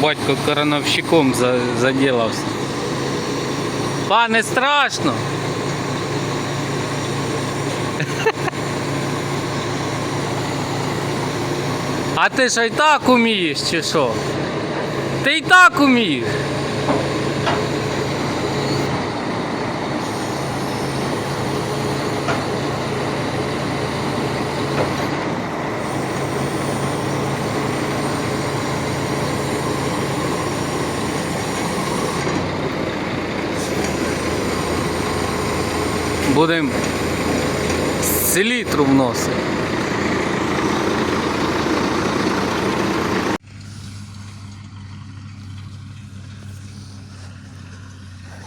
Батько короновщиком заділався. Пане, Па, не страшно. А ти що і так умієш, чи що? Ти і так умієш. Будемо селітру вносити.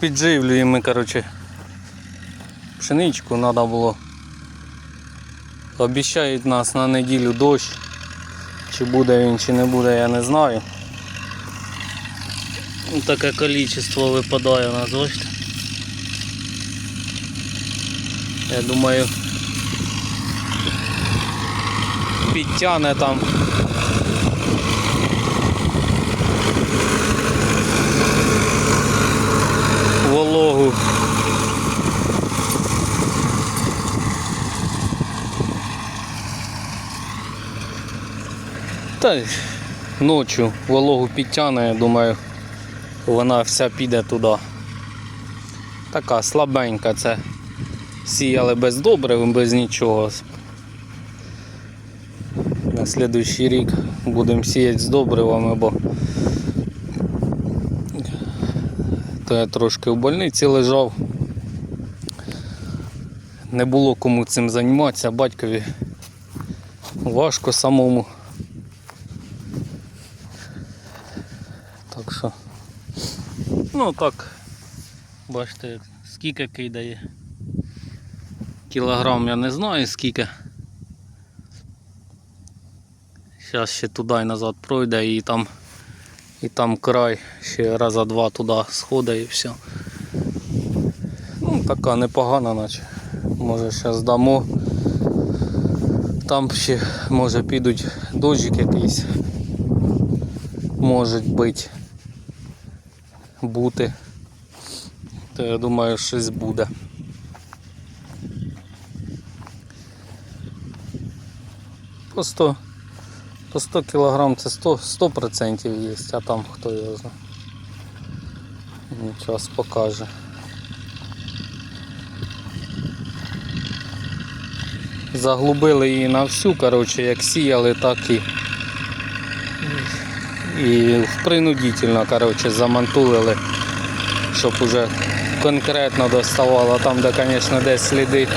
Підживлюємо ми, коротше, пшеничку треба було. Обіщають нас на неділю дощ. Чи буде він, чи не буде, я не знаю. Ну, Таке кількість випадає у нас, бачите. Я думаю, підтягне там. Вологу. Та ночі вологу підтягне, я думаю, вона вся піде туди. Така слабенька це сіяли без добрив, без нічого. На слідуючий рік будемо сіяти з добривами, бо то я трошки в больниці лежав. Не було кому цим займатися, батькові важко самому. Так що, ну так, бачите, скільки кидає. Кілограм я не знаю скільки. Зараз ще туди і назад пройде і там і там край ще раза два туди сходить і все. Ну, така непогана наче. Може зараз дамо. Там ще може підуть дощик якийсь. Може бути. Бути. То я думаю, щось буде. По 100, по 100 кілограм це 100, 100% є, а там хто його знає. Ну, Час покаже. Заглубили її на всю, коротше, як сіяли, так і, і принудительно коротше, замантулили, щоб уже конкретно доставало там, де, звісно, десь сліди.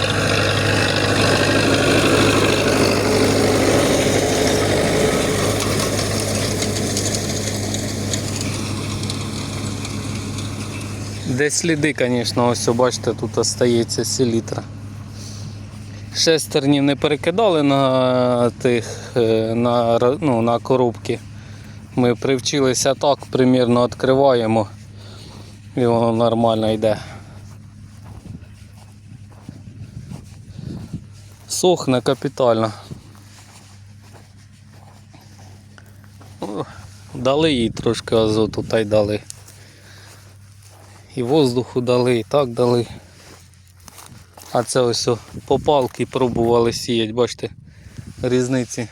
Де сліди, звісно, ось бачите, тут остається селітра. Шестернів не перекидали на тих е, на, ну, на коробки. Ми привчилися так, примірно відкриваємо і воно нормально йде. Сохне капітально. Дали їй трошки азоту та й дали. І воздуху дали, і так дали. А це ось попалки пробували сіяти, бачите, різниці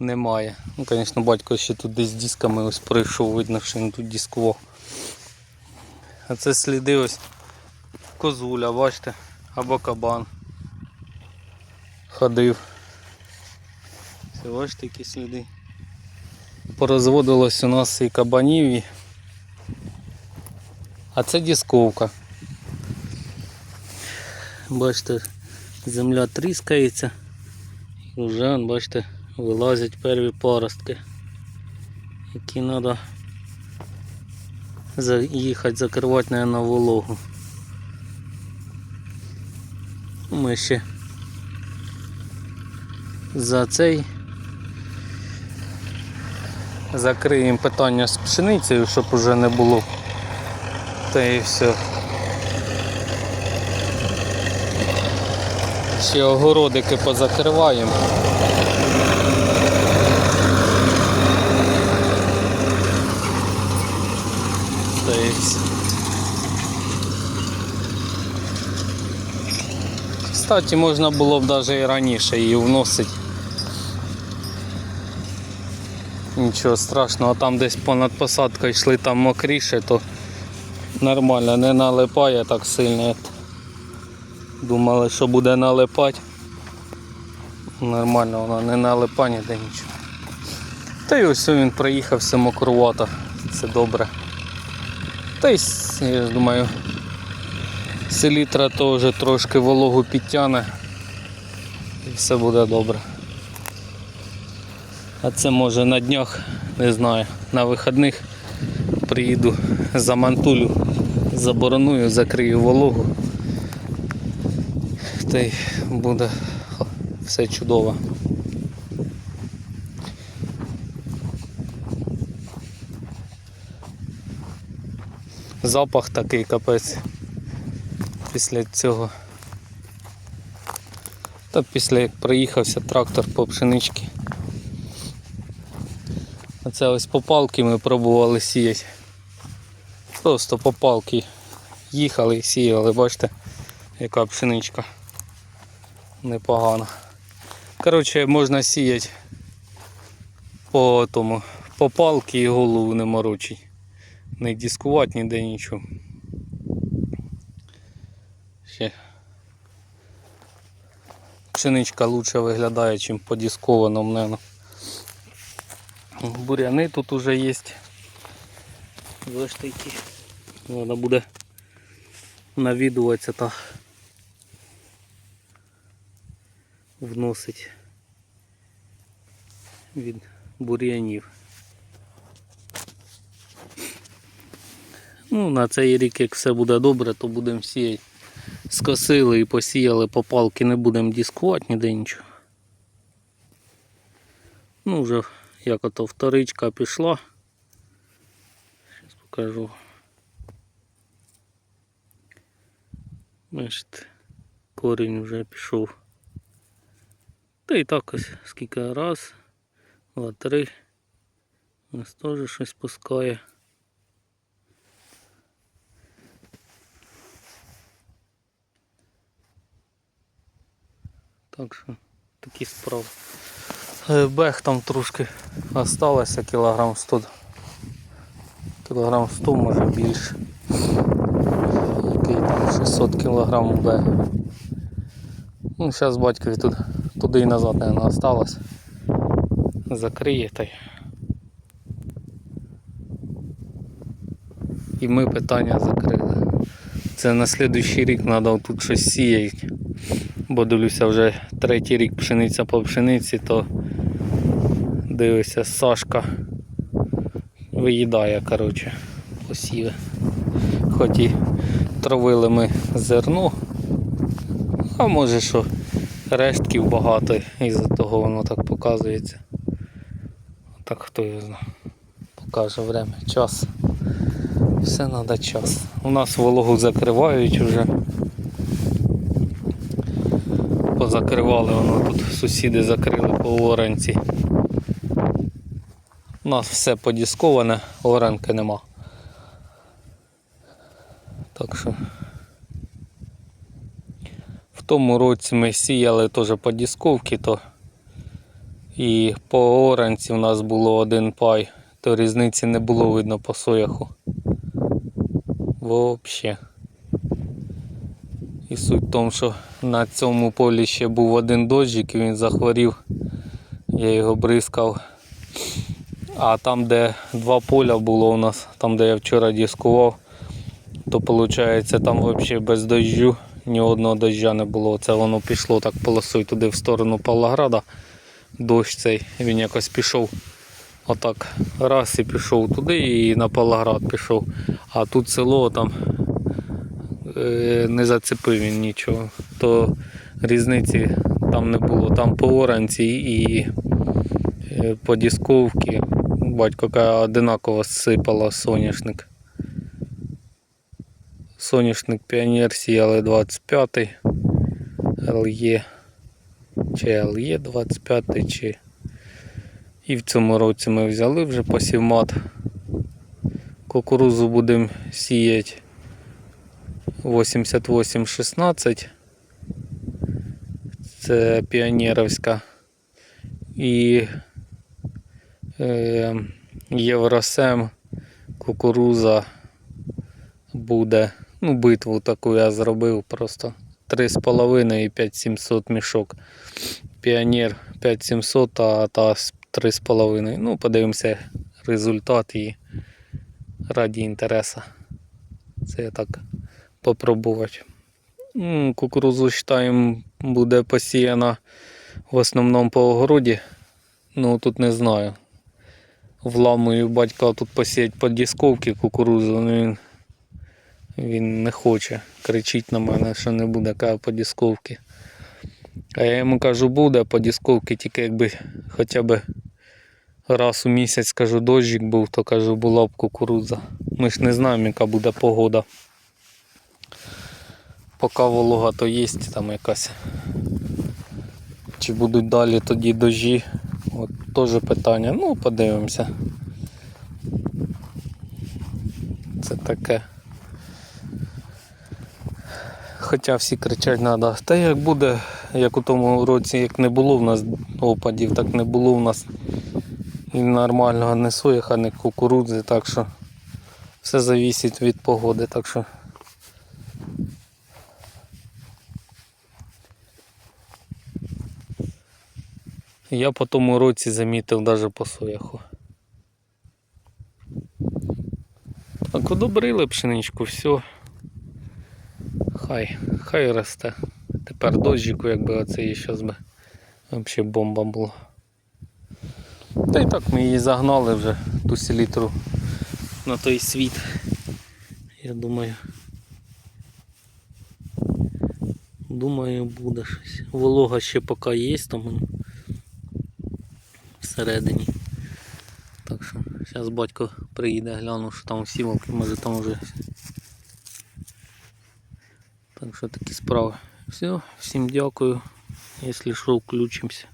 немає. Ну, звісно, батько ще тут десь дисками ось прийшов, видно, що він тут дискував. А це сліди ось козуля, бачите, або кабан. Ходив. Це бачите, які сліди. Порозводилось у нас і кабанів, і... а це дисковка. Бачите, земля тріскається і вже, бачите, вилазять перві паростки, які треба їхати закривати на вологу. Ми ще за цей закриємо питання з пшеницею, щоб уже не було та і все. Ще огородики позакриваємо. Та. Кстати, можна було б навіть і раніше її вносити. Нічого страшного, там десь понад посадкою йшли там мокріше, то нормально, не налипає так сильно. Думали, що буде налипати. Нормально воно не налипає ніде нічого. Та й ось він приїхав все мокрувато, це добре. Та й я ж думаю, селітра теж трошки вологу підтягне і все буде добре. А це може на днях, не знаю, на вихідних приїду замантулю, забороную, закрию вологу. Та й буде все чудово. Запах такий капець після цього. Та після як проїхався трактор по пшеничці. Оце ось по палки ми пробували сіяти. Просто по палки їхали сіяли, бачите, яка пшеничка непогана. Коротше, можна сіяти по тому, по палки і голову не морочить. Не дискувати ніде нічого. Ще пшеничка лучше виглядає, ніж по дискованому, наверное. Буряни тут уже є. Бачите, які. Треба буде навідуватися та вносить від бур'янів. Ну, на цей рік, як все буде добре, то будемо сіяти. Скосили і посіяли по палки, не будемо дискувати ніде нічого. Ну, вже як ото вторичка пішла. Зараз покажу. Бачите, корінь вже пішов. Та і так ось скільки раз, два, три. Ось теж щось пускає. Так що такі справи. Е, Бег там трошки осталося кілограм 100. Кілограм 100 може більше. Який там 600 кілограм бег. Ну, зараз батькові тут, туди і назад, мабуть, осталось. Закриє та й. І ми питання закрили. Це на слідуючий рік треба тут щось сіяти. Бо дивлюся вже третій рік пшениця по пшениці, то дивися, Сашка виїдає, коротше, посіви. Хоч і травили ми зерно, а може що рештків багато і за того воно так показується. Так хто його знає. Покаже время, час. Все треба час. У нас вологу закривають вже. Позакривали воно тут, сусіди закрили по оранці. У нас все подісковане, оранки нема. Так що в тому році ми сіяли теж по дісковці, то і по оранці у нас було один пай, то різниці не було видно по сояху. Взагалі. І суть в тому, що на цьому полі ще був один дощик і він захворів. Я його бризкав. А там, де два поля було у нас, там де я вчора дискував, то виходить там взагалі без дощу, ні одного доща не було. Це воно пішло так полосою туди в сторону Павлограда. Дощ цей, він якось пішов. Отак раз і пішов туди і на Павлоград пішов. А тут село там е, не зацепив він нічого. То різниці там не було. Там по оранці і е, по дісковці батько одинаково сипала соняшник. Соняшник піонер сіяли 25-й, ЛЄ чи ЛЄ 25 чи і в цьому році ми взяли вже посівмат. Кукурузу будемо сіяти 88-16 це піонерівська. І е, Євросем, кукуруза буде. Ну, битву таку я зробив просто 3,5 і 5700 мішок. Піонер 5700, а та 3,5. Ну, подивимося результат і раді інтереса. Це я так попробувати. Кукурузу вважаємо буде посіяна в основному по огороді. Ну тут не знаю. Вламую батька тут посіять по дісковці кукурузу, але він, він не хоче. Кричить на мене, що не буде каже, по. А я йому кажу, буде по дісковці, тільки якби хоча б раз у місяць кажу, дощик був, то кажу, була б кукурудза. Ми ж не знаємо, яка буде погода. Поки волога то є там якась. Чи будуть далі тоді дожі? От теж питання. Ну, подивимося. Це таке. Хоча всі кричать треба. Та як буде, як у тому році, як не було в нас опадів, так не було в нас і нормального не соєха, не кукурудзи, так що все залежить від погоди, так що. Я по тому році замітив навіть по сояху. Так одобрили пшеничку, все. Хай, хай росте. Тепер дощику, якби оце і зараз би взагалі бомба була. Та й так ми її загнали вже ту селітру на той світ. Я думаю. Думаю, буде щось. Волога ще поки є, там всередині. Так що зараз батько приїде, гляну, що там всі вовки, може там вже. Так що такі справи. Все, всім дякую. Якщо що, включимося.